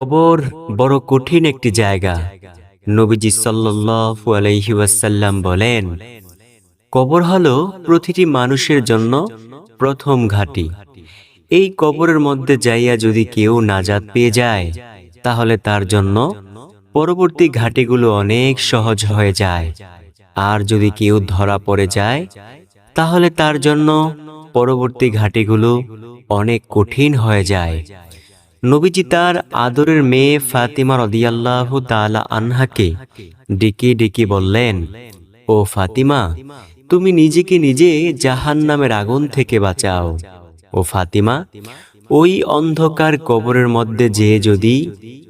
কবর বড় কঠিন একটি জায়গা। নবীজি সাল্লাল্লাহু আলাইহি বলেন, কবর হলো প্রতিটি মানুষের জন্য প্রথম ঘাঁটি। এই কবরের মধ্যে যাইয়া যদি কেউ নাজাদ পেয়ে যায়, তাহলে তার জন্য পরবর্তী ঘাটিগুলো অনেক সহজ হয়ে যায়। আর যদি কেউ ধরা পড়ে যায়, তাহলে তার জন্য পরবর্তী ঘাটিগুলো অনেক কঠিন হয়ে যায়। নবীজি তার আদরের মেয়ে ফাতিমা রদিয়াল্লাহ তালা আনহাকে ডেকে ডেকে বললেন, ও ফাতিমা, তুমি নিজেকে নিজে জাহান নামের আগুন থেকে বাঁচাও। ও ফাতিমা, ওই অন্ধকার কবরের মধ্যে যে যদি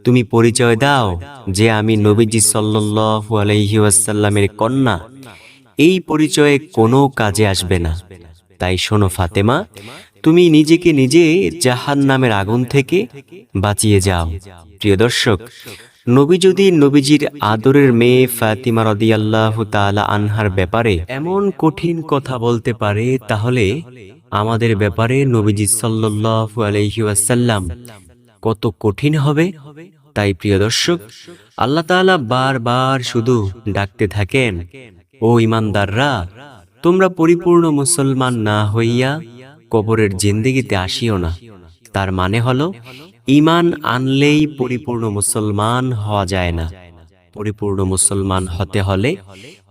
তুমি পরিচয় দাও যে আমি নবীজি সাল্লাল্লাহু আলাইহি ওয়াসাল্লামের কন্যা, এই পরিচয়ে কোনো কাজে আসবে না। তাই শোনো ফাতেমা তুমি নিজেকে নিজে জাহান নামের আগুন থেকে বাঁচিয়ে যাও। প্রিয় দর্শক, নবী যদি নবীজির আদরের মেয়ে ফাতিমা রদিয়াল্লাহু তাআলা আনহার ব্যাপারে এমন কঠিন কথা বলতে পারে, তাহলে আমাদের ব্যাপারে নবীজি সাল্লাল্লাহু আলাইহি ওয়াসাল্লাম কত কঠিন হবে? তাই প্রিয় দর্শক, আল্লাহ তাআলা বারবার শুধু ডাকতে থাকেন, ও ইমানদাররা, তোমরা পরিপূর্ণ মুসলমান না হইয়া কবরের জিন্দেগিতে আসিও না। তার মানে হলো ইমান আনলেই পরিপূর্ণ মুসলমান হওয়া যায় না। পরিপূর্ণ মুসলমান হতে হলে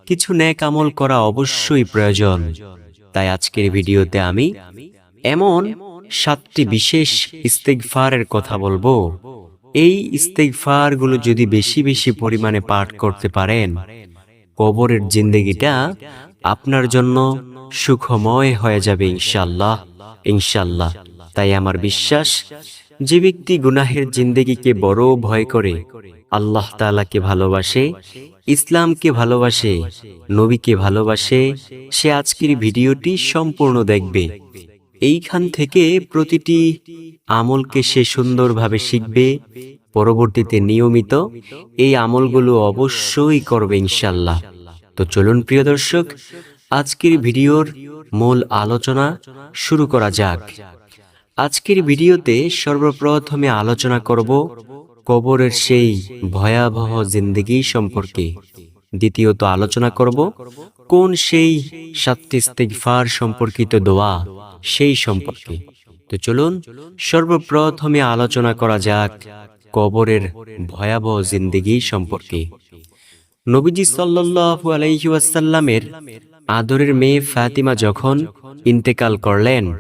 কিছু ন্যাক আমল করা অবশ্যই প্রয়োজন। তাই আজকের ভিডিওতে আমি এমন সাতটি বিশেষ ইস্তেগফারের কথা বলব। এই ইস্তেগফারগুলো যদি বেশি বেশি পরিমাণে পাঠ করতে পারেন কবরের জিন্দেগিটা আপনার জন্য সুখময় হয়ে যাবে ইনশাল্লাহ ইনশাল্লাহ তাই আমার বিশ্বাস, যে ব্যক্তি গুনাহের জিন্দেগিকে বড় ভয় করে, আল্লাহ তাআলাকে ভালোবাসে, ইসলামকে ভালোবাসে, নবীকে ভালোবাসে, সে আজকের ভিডিওটি সম্পূর্ণ দেখবে। এইখান থেকে প্রতিটি আমলকে সে সুন্দরভাবে শিখবে। পরবর্তীতে নিয়মিত এই আমলগুলো অবশ্যই করবে ইনশাল্লাহ তো চলুন, প্রিয় দর্শক, আজকের ভিডিওর মূল আলোচনা শুরু করা যাক। আজকের ভিডিওতে সর্বপ্রথমে আলোচনা করব কবরের সেই ভয়াবহ জিন্দগি সম্পর্কে। দ্বিতীয়ত আলোচনা করব কোন সেই সাতটি ইস্তেগফার সম্পর্কিত দোয়া সেই সম্পর্কে। তো চলুন, সর্বপ্রথমে আলোচনা করা যাক কবরের ভয়াবহ জিন্দগি সম্পর্কে। নবীজি সাল্লাল্লাহু আলাইহি ওয়াসাল্লামের আদরের মেয়ে ফাতিমা যখন ইন্তেকাল করলেন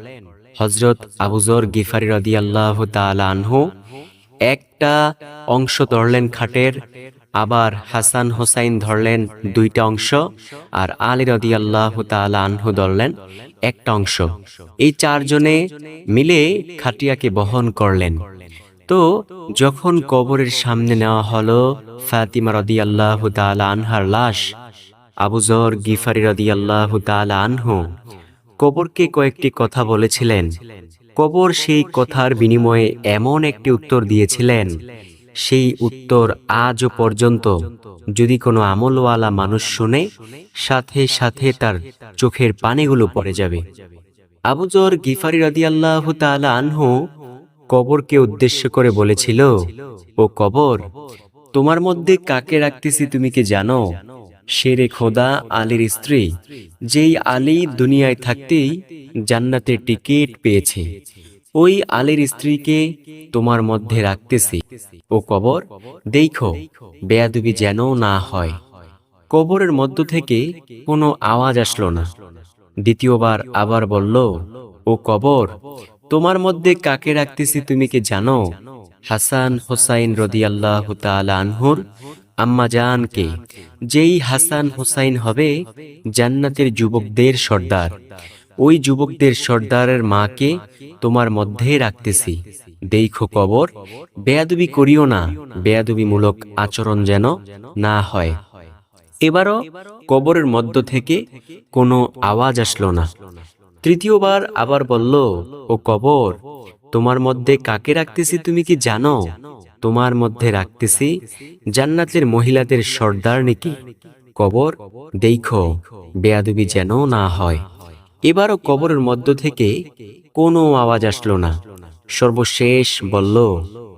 হজরত আবুজর গিফারি রদি তাআলা আনহু একটা অংশ ধরলেন খাটের, আবার হাসান হোসাইন ধরলেন দুইটা অংশ আর আলী রাদিয়াল্লাহু তাআলা আনহু ধরলেন একটা অংশ। এই চারজনে মিলে খাটিয়াকে বহন করলেন। তো যখন কবরের সামনে নেওয়া হলো, ফাতিমা রাদিয়াল্লাহু তাআলা আনহার লাশ আবুজর গিফারি রাদিয়াল্লাহু তাআলা আনহু কবরকে কয়েকটি কথা বলেছিলেন। কবর সেই কথার বিনিময়ে এমন একটি উত্তর দিয়েছিলেন, সেই উত্তর আজও পর্যন্ত যদি কোনো আমলওয়ালা মানুষ শুনে, সাথে সাথে তার চোখের পানিগুলো পড়ে যাবে। আবুজর গিফারি রাদিয়াল্লাহু তাআলা আনহু কবরকে উদ্দেশ্য করে বলেছিল, ও কবর, তোমার মধ্যে কাকে রাখতেছি তুমি কি জানো? শেরে খোদা আলীর স্ত্রী, যেই আলী দুনিয়ায় থাকতেই জান্নাতের টিকিট পেয়েছে। ওই আলীর স্ত্রীকে তোমার মধ্যে রাখতেছি। ও কবর, দেখো, বেয়াদুবি যেন না হয়। কবরের মধ্য থেকে কোনো আওয়াজ আসলো না। দ্বিতীয়বার আবার বলল, ও কবর তোমার মধ্যে কাকে রাখতেছি তুমি কি জানো? হাসান হোসাইন রদিয়াল্লাহ তাআলা আনহুর আম্মা জানকে। যেই হাসান হোসাইন হবে জান্নাতের যুবকদের সর্দার। ওই যুবকদের সর্দারের মাকে তোমার মধ্যে রাখতেছি। দেখো কবর, বেয়াদুবি করিও না, বেয়াদবিমূলক আচরণ যেন না হয়। এবারও কবরের মধ্য থেকে কোনো আওয়াজ আসলো না। তৃতীয়বার আবার বলল, ও কবর, তোমার মধ্যে কাকে রাখতেছি তুমি কি জানো? তোমার মধ্যে রাখতেছি জান্নাতের মহিলাদের সর্দার নাকি। কবর, দেখো, বেয়াদুবি যেন না হয়। এবারও কবরের মধ্য থেকে কোনো আওয়াজ আসলো না। সর্বশেষ বলল,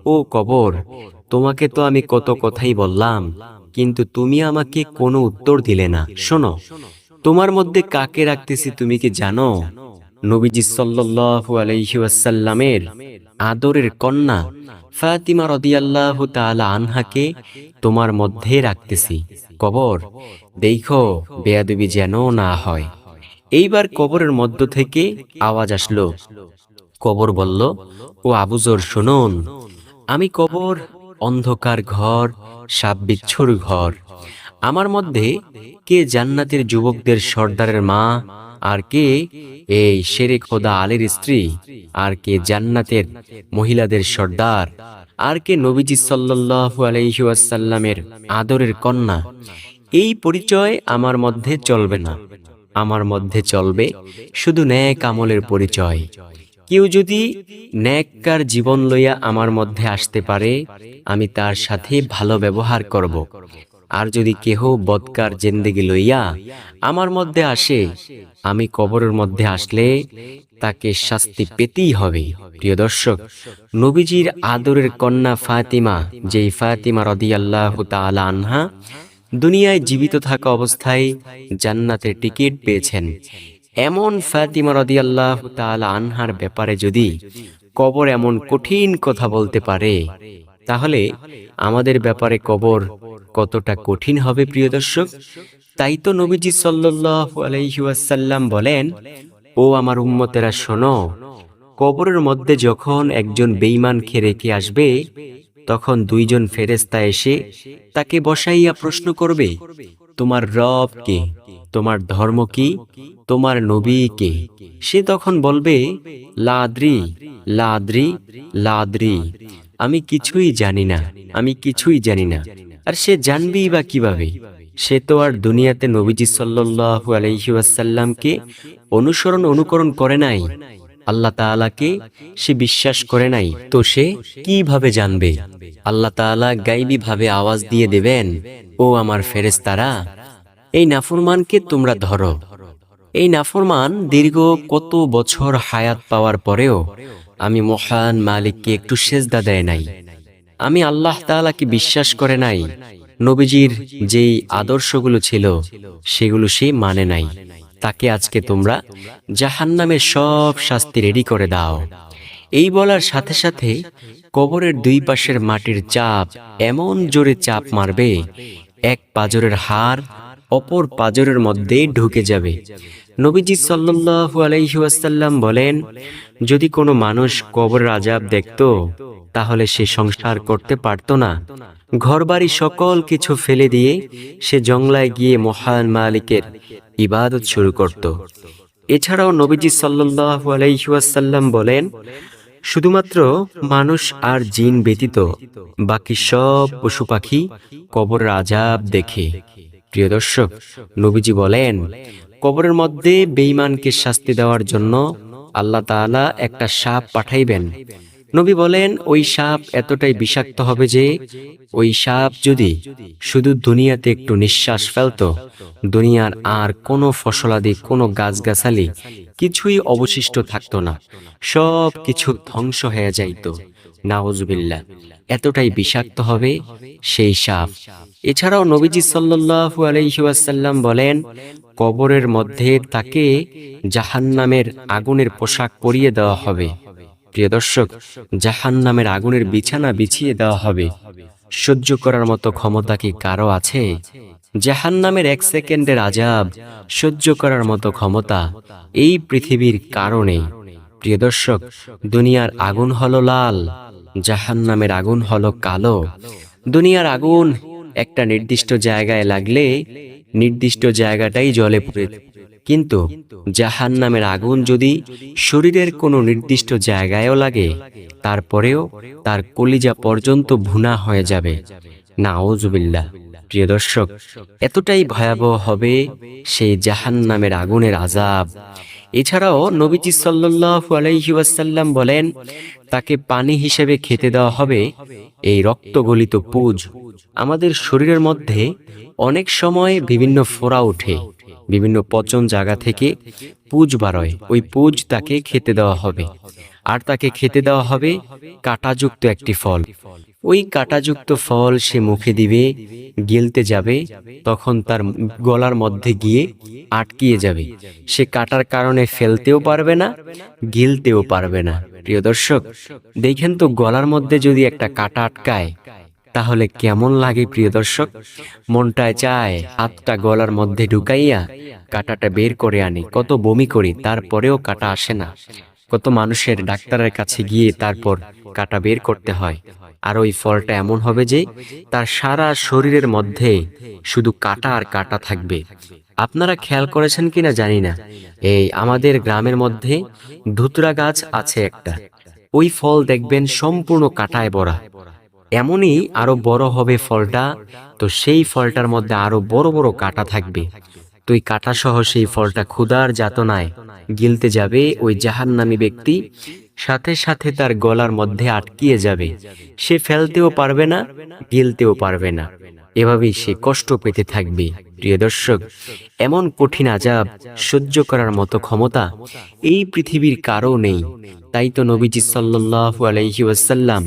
ও কবর, তোমাকে তো আমি কত কথাই বললাম, কিন্তু তুমি আমাকে কোনো উত্তর দিলে না। শোনো তোমার মধ্যে কাকে রাখতেছি তুমি কি জানো? নবীজি সাল্লাল্লাহু আলাইহি আদরের কন্যা ফাতিমা রাদিয়াল্লাহু তাআলা আনহাকে তোমার মধ্যে রাখতেছি। কবর, দেখো, বেয়াদবি যেন না হয়। এইবার কবরের মধ্য থেকে আওয়াজ আসলো। কবর বলল, ও আবুজর শুনুন। আমি কবর, অন্ধকার ঘর, সাপ বিচ্ছুর ঘর। আমার মধ্যে কে জান্নাতের যুবকদের সর্দারের মা, আর কে এই শেরে খোদা আলীর স্ত্রী, আর কে জান্নাতের মহিলাদের সর্দার, আর কে নবীজি সাল্লাল্লাহু আলাইহি ওয়াসাল্লামের আদরের কন্যা। এই পরিচয় আমার মধ্যে চলবে না। আমার মধ্যে চলবে শুধু ন্যাক আমলের পরিচয়। কেউ যদি ন্যাককার জীবন লইয়া আমার মধ্যে আসতে পারে, আমি তার সাথে ভালো ব্যবহার করব। আর যদি কেহ বদকার জেন্দেগি লইয়া আমার মধ্যে আসে, আমি কবরের মধ্যে আসলে তাকে শাস্তি পেতেই হবে। প্রিয় দর্শক, নবীজির আদরের কন্যা ফাতিমা, যেই ফাতিমা রদিয়াল্লাহু তাআলা আনহা, দুনিয়ায় জীবিত থাকা অবস্থায় জান্নাতের টিকিট পেয়েছেন। এমন ফাতিমা রদিয়াল্লাহ তাআলা আনহার ব্যাপারে যদি কবর এমন কঠিন কথা বলতে পারে তাহলে আমাদের ব্যাপারে কবর কতটা কঠিন হবে, প্রিয় দর্শক? তাই তো নবীজি সাল্লাল্লাহু আলাইহি বলেন, ও আমার উম্মতেরা, শোনো, কবরের মধ্যে যখন একজন বেঈমানকে রেখে আসবে, তখন দুইজন ফেরেস্তা এসে তাকে বসাইয়া প্রশ্ন করবে, তোমার রব কে? তোমার ধর্ম কি? তোমার নবী কে? সে তখন বলবে, লাদ্রি লাদ্রি লাদ্রি। আমি কিছুই জানি না, আমি কিছুই জানি না। আর সে জানবি বা কীভাবে? সে তো আর দুনিয়াতে নবীজি সাল্লাল্লাহু আলাইহি ওয়াসাল্লামকে অনুসরণ অনুকরণ করে নাই, আল্লাহ তাআলাকে সে বিশ্বাস করে নাই। তো সে কীভাবে জানবে? আল্লাহ তাআলা গাইবী ভাবে আওয়াজ দিয়ে দেবেন, ও আমার ফেরেশতারা, এই নাফরমানকে তোমরা ধরো। এই নাফরমান দীর্ঘ কত বছর হায়াত পাওয়ার পরেও আমি মহান মালিককে একটু সেজদা দেয় নাই। আমি আল্লাহ তাআলাকে বিশ্বাস করে নাই। নবীজির যেই আদর্শগুলো ছিল, সেগুলো সে মানে নাই। তাকে আজকে তোমরা জাহান্নামের সব শাস্তি রেডি করে দাও। এই বলার সাথে সাথে কবরের দুই পাশের মাটির চাপ এমন জোরে চাপ মারবে, এক পাজরের হাড় অপর পাজরের মধ্যে ঢুকে যাবে। নবীজি সাল্লাল্লাহু আলাইহি ওয়াসাল্লাম বলেন, যদি কোনো মানুষ কবর আজাব দেখত, তাহলে সে সংসার করতে পারত না। ঘরবাড়ি সকল কিছু ফেলে দিয়ে সে জংলায় গিয়ে মহান মালিকের ইবাদত শুরু করত। এছাড়াও নবীজি সাল্লাল্লাহু আলাইহি ওয়াসাল্লাম বলেন, শুধুমাত্র মানুষ আর জিন ব্যতীত বাকি সব পশু পাখি কবর আজাব দেখে। প্রিয় দর্শক, নবীজি বলেন কবরের মধ্যে বেঈমানকে শাস্তি দেওয়ার জন্য আল্লাহ তাআলা একটা সাপ পাঠাইবেন। নবী বলেন, ওই সাপ এতটাই বিষাক্ত হবে যে, ওই সাপ যদি শুধু দুনিয়াতে একটু নিঃশ্বাস ফেলত, দুনিয়ার আর কোনো ফসলাদি, কোনো গাছগাছালি কিছুই অবশিষ্ট থাকতো না সব কিছু ধ্বংস হয়ে যাইত। নাওজবিল্লা এতটাই বিষাক্ত হবে সেই সাপ। এছাড়াও নবীজি সাল্লাল্লাহু আলাইহি ওয়াসাল্লাম বলেন, কবরের মধ্যে তাকে জাহান্নামের আগুনের পোশাক পরিয়ে দেওয়া হবে। প্রিয় দর্শক, জাহান্নামের আগুনের বিছানা বিছিয়ে দেওয়া হবে। সহ্য করার মতো ক্ষমতা কি কারও আছে? জাহান্নামের এক সেকেন্ডের আজাব, সহ্য করার মতো ক্ষমতা এই পৃথিবীর কারণে প্রিয় দর্শক, দুনিয়ার আগুন হলো লাল। জাহান্নামের আগুন হলো কালো। দুনিয়ার আগুন একটা নির্দিষ্ট জায়গায় লাগলে নির্দিষ্ট জায়গাটাই জলে পড়ে। কিন্তু জাহান নামের আগুন যদি শরীরের কোনো নির্দিষ্ট জায়গায়ও লাগে, তারপরেও তার কলিজা পর্যন্ত ভুনা হয়ে যাবে। না নাওজুবিল্লা প্রিয় দর্শক, এতটাই ভয়াবহ হবে সেই জাহান নামের আগুনের আজাব এছাড়াও নবীজি সাল্লু আলাইসাল্লাম বলেন, তাকে পানি হিসেবে খেতে দেওয়া হবে এই রক্তগলিত পুজ। আমাদের শরীরের মধ্যে অনেক সময় বিভিন্ন ফোড়া ওঠে, বিভিন্ন পচন জায়গা থেকে পুজ বাড়য় ওই পুজ তাকে খেতে দেওয়া হবে। আর তাকে খেতে দেওয়া হবে কাঁটাযুক্ত একটি ফল। ওই কাঁটাযুক্ত ফল সে মুখে দিবে, গিলতে যাবে, তখন তার গলার মধ্যে গিয়ে আটকিয়ে যাবে। সে কাটার কারণে ফেলতেও পারবে না, গিলতেও পারবে না। প্রিয় দর্শক, দেখেন তো গলার মধ্যে যদি একটা কাটা আটকায়, তাহলে কেমন লাগে প্রিয় দর্শক? মনটায় চায়, হাতটা গলার মধ্যে ঢুকাইয়া কাটাটা বের করে আনি, কত বমি করি, তারপরেও কাটা আসে না। কত মানুষের ডাক্তারের কাছে গিয়ে তারপর কাটা বের করতে হয়। আর ওই ফলটা এমন হবে যে, তার সারা শরীরের মধ্যে শুধু কাটা আর কাটা থাকবে। আপনারা খেয়াল করেছেন কিনা জানি না। এই আমাদের গ্রামের মধ্যে ধুতরা গাছ আছে একটা। ওই ফল দেখবেন সম্পূর্ণ কাটায় ভরা। এমনই আরও বড় হবে ফলটা, তো সেই ফলটার মধ্যে আরও বড় বড় কাটা থাকবে। তুই কাটা সহ সেই ফলটা ক্ষুধার যাতনায় গিলতে যাবে ওই জাহান্নামী ব্যক্তি। সাথে সাথে তার গলার মধ্যে আটকিয়ে যাবে। সে ফেলতেও পারবে না, গিলতেও পারবে না। এভাবেই সে কষ্ট পেতে থাকবে। প্রিয় দর্শক, এমন কঠিন আজাব সহ্য করার মতো ক্ষমতা এই পৃথিবীর কারও নেই। তাই তো নবীজি সাল্লাল্লাহু আলাইহি ওয়াসাল্লাম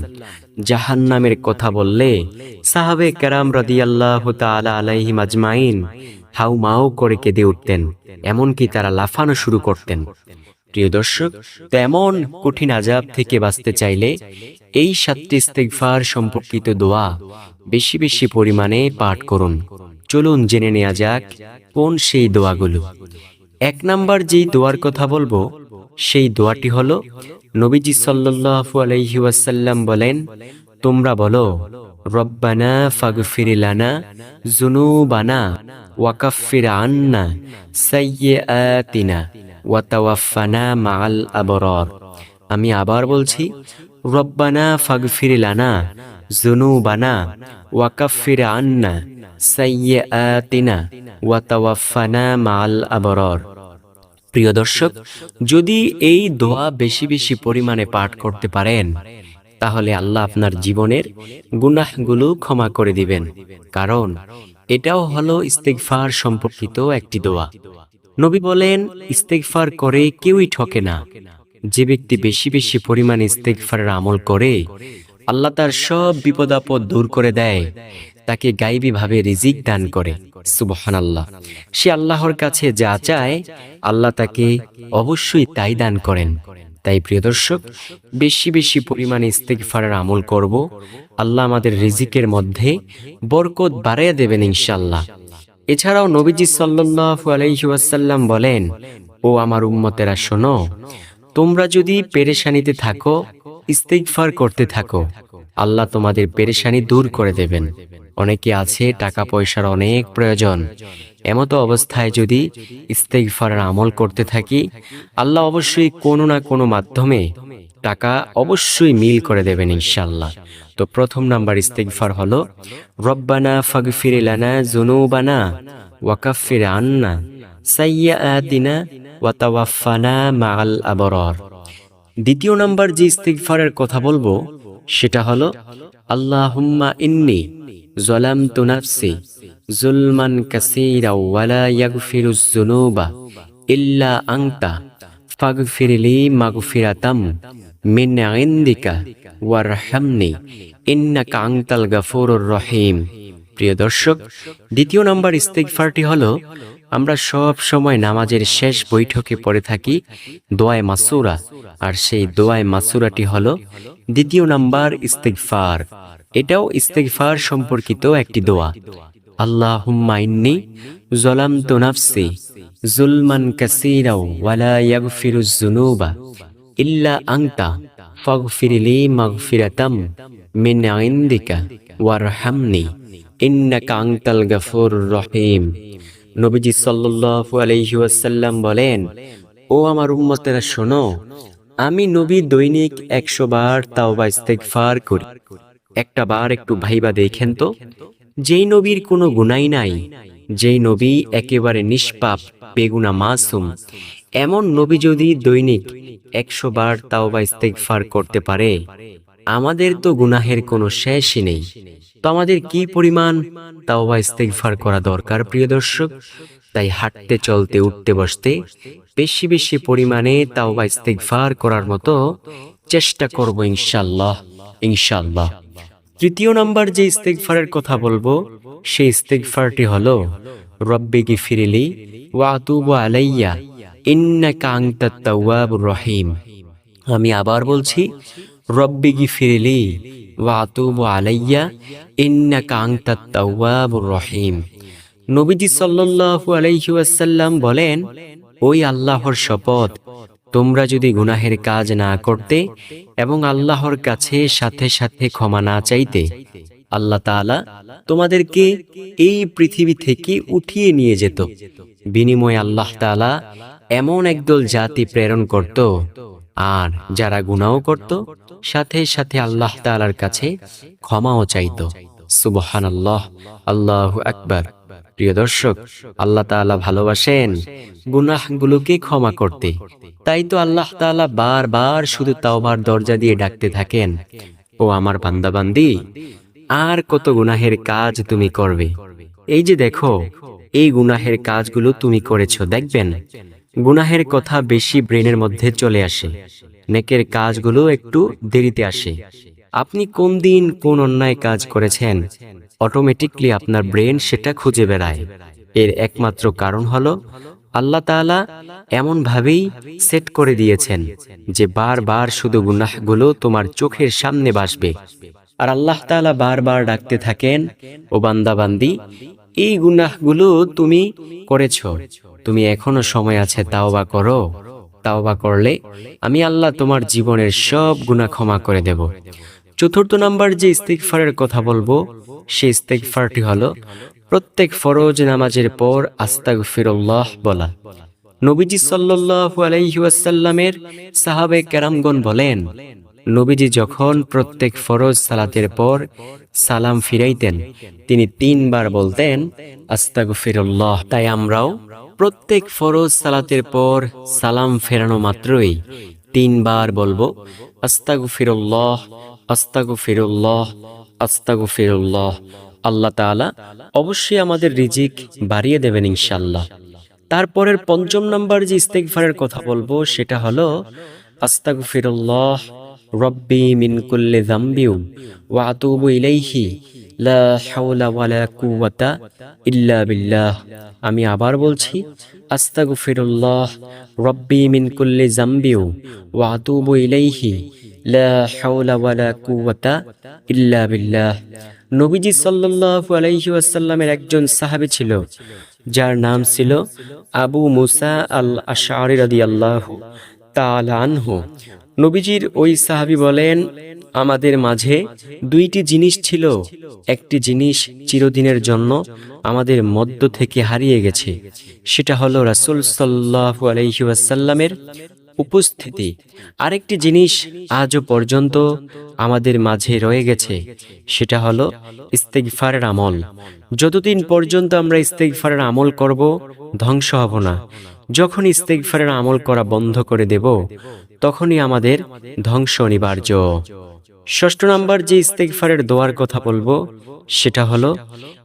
জাহান্নামের কথা বললে সাহাবে কেরাম রাদিয়াল্লাহু তাআলা আলাইহিম আজমাইন হাউ মাও করে কেঁদে উঠতেন, এমনকি তারা লাফানো শুরু করতেন। প্রিয় দর্শক, তেমন কঠিন আজাব থেকে বাঁচতে চাইলে এই সাতটি ইস্তেগফার সম্পর্কিত দোয়া বেশি বেশি পরিমাণে পাঠ করুন। চলুন জেনে নেওয়া যাক কোন সেই দোয়াগুলো। এক নাম্বার যেই দোয়ার কথা বলব, সেই দোয়াটি হলো, নবীজি সাল্লাল্লাহু আলাইহি ওয়াসাল্লাম বলেন, তোমরা বলো রব্বানা ফাগফির লানা জুনুবানা ওয়াকাফির আন্না সাইয়্যাতিনা ওয়া তাওয়াফানা মাআল আবরার। আমি আবার বলছি, রব্বানা ফাগফির লানা জুনুবানা ওয়াকাফির আন্না সাইয়্যাতিনা ওয়া তাওয়াফানা মাআল আবরার। প্রিয় দর্শক, যদি এই দোয়া বেশি বেশি পরিমাণে পাঠ করতে পারেন তাহলে আল্লাহ আপনার জীবনের গুনাহগুলো ক্ষমা করে দিবেন। কারণ এটাও হলো ইস্তেকফার সম্পর্কিত একটি দোয়া। নবী বলেন, ইস্তেগফার করে কেউই ঠকে না। যে ব্যক্তি বেশি বেশি পরিমাণে ইস্তেগফারের আমল করে, আল্লাহ তার সব বিপদ আপদ দূর করে দেয়। তাকে গাইবী ভাবে রিজিক দান করে। সুবহান আল্লাহ সে আল্লাহর কাছে যা চায়, আল্লাহ তাকে অবশ্যই তাই দান করেন। তাই প্রিয় দর্শক, বেশি বেশি পরিমাণে ইস্তেগফারের আমল করব। আল্লাহ আমাদের রিজিকের মধ্যে বরকত বাড়াইয়া দেবেন ইনশাল্লাহ এছাড়াও নবীজি সাল্লাল্লাহু আলাইহি ওয়াসাল্লাম বলেন, ও আমার উম্মতেরা, শোনো, তোমরা যদি পেরেশানিতে থাকো, ইস্তেগফার করতে থাকো, আল্লাহ তোমাদের পেরেশানি দূর করে দেবেন। অনেকে আছে টাকা পয়সার অনেক প্রয়োজন। এমতো অবস্থায় যদি ইস্তেগফারের আমল করতে থাকি, আল্লাহ অবশ্যই কোনো না কোনো মাধ্যমে টাকা অবশ্যই মিল করে দেবেন ইনশাল্লাহ তো প্রথম নাম্বার ইস্তেগফার হলো, রব্বানা ফাগফির লানা জুনুবানা ওয়াকাফির আন্না সাইয়্যাতিনা ওয়া তাওয়াফানা মাআল আবরার। দ্বিতীয় নাম্বার যে ইস্তেগফারের কথা বলব, সেটা হলো, আল্লাহুম্মা ইন্নি যালামতু নাফসি জুলমান কাসীরা ওয়ালা ইয়াগফিরুজ যুনুবা ইল্লা আনতা ফাগফিরলি মাগফিরাতাম মিন ইনদিকা ওয়ারহামনি ইন্নাকা আনতাল গাফুরুর রহিম। প্রিয় দর্শক, দ্বিতীয় নাম্বার ইস্তেগফারটি হলো, আমরা সব সময় নামাজের শেষ বৈঠকে পড়ে থাকি দোয়ায় মাসুরা, আর সেই দোয়ায় মাসুরাটি হলো দ্বিতীয় নাম্বার ইস্তেগফার। এটাও ইস্তেগফার সম্পর্কিত একটি দোয়া। আল্লাহুম্মা ইন্নি যালামতু নাফসি জুলমান কাসীরাও ওয়ালা ইয়াগফিরুজ যুনুবা ইল্লা আনতা ফাগফিরলি মিন ইনদিকা ওয়ারহামনি ইন্নাকা আনতাল গাফুরুর রহিম। নবীজি সাল্লাল্লাহু আলাইহি বলেন, ও আমার উম্মতেরা, শোনো, আমি নবী দৈনিক একশো বার তাওবা ইস্তেগফার করি। একটা বার একটু ভাইবা দেখেন তো। যেই নবীর কোনো গুনাই নাই, যেই নবী একেবারে নিষ্পাপ, বেগুনা মাসুম, এমন নবী যদি দৈনিক একশো বার তাওবা ইস্তেগফার করতে পারে, আমাদের তো গুনাহের কোনো শেষই নেই। তো আমাদের কি পরিমাণ তাও তাওবা ইস্তেগফার করা দরকার, প্রিয় দর্শক? তাই হাঁটতে, চলতে, উঠতে, বসতে বেশি বেশি পরিমাণে তাও তাওবা ইস্তেগফার করার মতো চেষ্টা করব ইনশাল্লাহ ইনশাল্লাহ। তৃতীয় নাম্বার যে ইস্তেগফারের কথা বলব, সেই ইস্তেগফারটি হলো, রব্বি গিফিরিলি ওয়া আতুবু আলাইয়া, ইন্নাকা আনতাত তাওয়াবুর রহিম। আমি আবার বলছি, রব্বি গিফিরিলি ওয়া আতুবু আলাইয়া, ইন্নাকা আনতাত তাওয়াবুর রহিম। নবীজি আলাইহি ওয়াসাল্লাম বলেন, ওই আল্লাহর শপথ তোমরা যদি গুনাহের কাজ না করতে এবং আল্লাহর কাছে সাথে সাথে ক্ষমা না চাইতে, আল্লাহ তাআলা তোমাদেরকে এই পৃথিবী থেকে উঠিয়ে নিয়ে যেত। বিনিময়ে আল্লাহ তাআলা এমন একদল জাতি প্রেরণ করত আর যারা গুনাও করত, সাথে সাথে আল্লাহ তাআলার কাছে ক্ষমাও চাইত। সুবহানাল্লাহ, আল্লাহু আকবার। প্রিয় দর্শক, আল্লাহ তাআলা ভালোবাসেন, গুনাহগুলোকে ক্ষমা করতে। তাই তো আল্লাহ তাআলা বারবার শুধু তাওবার দরজা দিয়ে ডাকতে থাকেন। ও আমার বান্দাবান্দি, আর কত গুনাহের কাজ তুমি করবে? এই যে দেখো, এই গুনাহের কাজগুলো তুমি করেছ, দেখবেন? গুনাহের কথা বেশি ব্রেনের মধ্যে চলে আসে। নেকের কাজগুলো একটু দেরিতে আসে। আপনি কোন দিন কোন অন্যায় কাজ করেছেন? অটোমেটিকলি আপনার ব্রেন সেটা খুঁজে বেড়ায়। এর একমাত্র কারণ হলো, আল্লাহ তাআলা এমনভাবেই সেট করে দিয়েছেন যে বারবার শুধু গুনাহগুলো তোমার চোখের সামনে বাসবে। আর আল্লাহ তাআলা বারবার ডাকতে থাকেন, ও বান্দাবান্দি, এই গুনাহগুলো তুমি করেছ। তুমি এখনও সময় আছে তাওবা করো। তাওবা করলে আমি আল্লাহ তোমার জীবনের সব গুনাহ ক্ষমা করে দেব। চতুর্থ নাম্বার যে ইস্তিগফারের কথা বলব, সেই ইস্তিগফারটি হলো প্রত্যেক ফরজ নামাজের পর আস্তাগফিরুল্লাহ বলা। নবীজি সাল্লাল্লাহু আলাইহি ওয়াসাল্লামের সাহাবে কেরামগণ বলেন, নবীজি যখন প্রত্যেক ফরজ সালাতের পর সালাম ফিরাইতেন, তিনি তিনবার বলতেন, আস্তাগফিরুল্লাহ। তাই আমরাও প্রত্যেক ফরজ সালাতের পর সালাম ফেরানো মাত্রই তিনবার বলব আস্তাগফিরুল্লাহ আস্তাগফিরুল্লাহ। আস্তাগফিরুল্লাহ আল্লাহ তাআলা অবশ্যই আমাদের রিজিক বাড়িয়ে দেবেন ইনশাল্লাহ তারপরের পঞ্চম নাম্বার যে ইস্তেগফারের কথা বলব, সেটা হলো, আস্তাগফিরুল্লাহ, রব্বি মিন কুল্লি যামবিউ, ওয়া ইলাইহি, লা হাওলা ওয়ালা কুওয়াতা ইল্লা বিল্লাহ। আমি আবার বলছি, আস্তাগফিরুল্লাহ, রব্বি মিন কুল্লি যামবিউ, ওয়া আতুবু ইলাইহি লা হাওলা ওয়ালা কুওয়াতা ইল্লা বিল্লাহ। নবীজি সাল্লাল্লাহু আলাইহি ওয়াসাল্লামের একজন সাহাবী ছিল, যার নাম ছিল আবু মুসা আল আশআরি রাদিয়াল্লাহু তাআলা আনহু। নবীজির ওই সাহাবী বলেন, আমাদের মাঝে দুইটি জিনিস ছিল। একটি জিনিস চিরদিনের জন্য আমাদের মধ্য থেকে হারিয়ে গেছে। সেটা হলো রাসূল আলাইহি ওয়াসাল্লামের উপস্থিতি। আরেকটি জিনিস আজও পর্যন্ত আমাদের মাঝে রয়ে গেছে, সেটা হলো ইস্তেগফারের আমল। যতদিন পর্যন্ত আমরা ইস্তেগফারের আমল করব, ধ্বংস হব না। যখন ইস্তেগফারের আমল করা বন্ধ করে দেব, তখনই আমাদের ধ্বংস অনিবার্য। ষষ্ঠ নাম্বার যে ইস্তেগফারের দোয়ার কথা বলব, সেটা হলো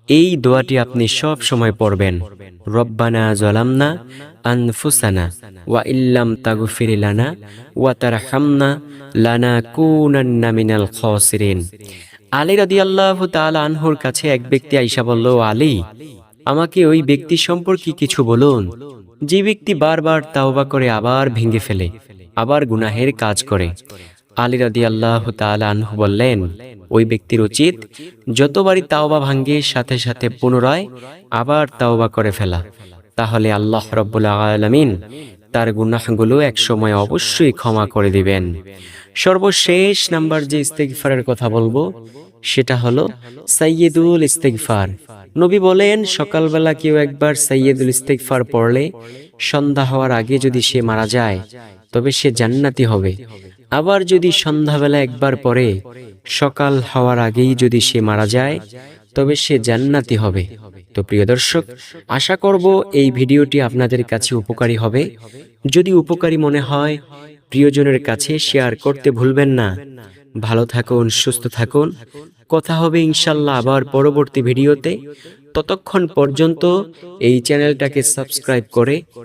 এই দোয়াটি আপনি সব সময় পড়বেন। রব্বানা জলামনা আনফুসানা ওয়া ইল্লাম তাগফির লানা ওয়া তারহামনা লানা কুনান্না মিনাল খাসিরিন। আলী রাদিয়াল্লাহু তাআলা আনহুর কাছে এক ব্যক্তি আইসা বলল, আলী, আমাকে ওই ব্যক্তি সম্পর্কে কিছু বলুন। যে ব্যক্তি বারবার তাওবা করে আবার ভেঙে ফেলে, আবার গুনাহের কাজ করে। আলী রাদি আল্লাহ আনহু বললেন, ওই ব্যক্তির উচিত যতবারই তাওবা ভাঙ্গে সাথে সাথে পুনরায় আবার তাওবা করে ফেলা। তাহলে আল্লাহ রব্বুল আলমিন তার গুনাহগুলো এক সময় অবশ্যই ক্ষমা করে দিবেন। সর্বশেষ নাম্বার যে ইস্তেগফারের কথা বলব, সেটা হলো সাইয়েদুল ইস্তেগফার। নবী বলেন, সকালবেলা কেউ একবার সাইয়েদুল ইস্তেগফার পড়লে সন্ধ্যা হওয়ার আগে যদি সে মারা যায়, তবে সে জান্নাতি হবে। আবার যদি সন্ধ্যাবেলা একবার পরে সকাল হওয়ার আগেই যদি সে মারা যায়, তবে সে জান্নাতি হবে। তো প্রিয় দর্শক, আশা করব এই ভিডিওটি আপনাদের কাছে উপকারী হবে। যদি উপকারী মনে হয়, প্রিয়জনের কাছে শেয়ার করতে ভুলবেন না। ভালো থাকুন, সুস্থ থাকুন। কথা হবে ইনশাল্লাহ আবার পরবর্তী ভিডিওতে। ততক্ষণ পর্যন্ত এই চ্যানেলটাকে সাবস্ক্রাইব করে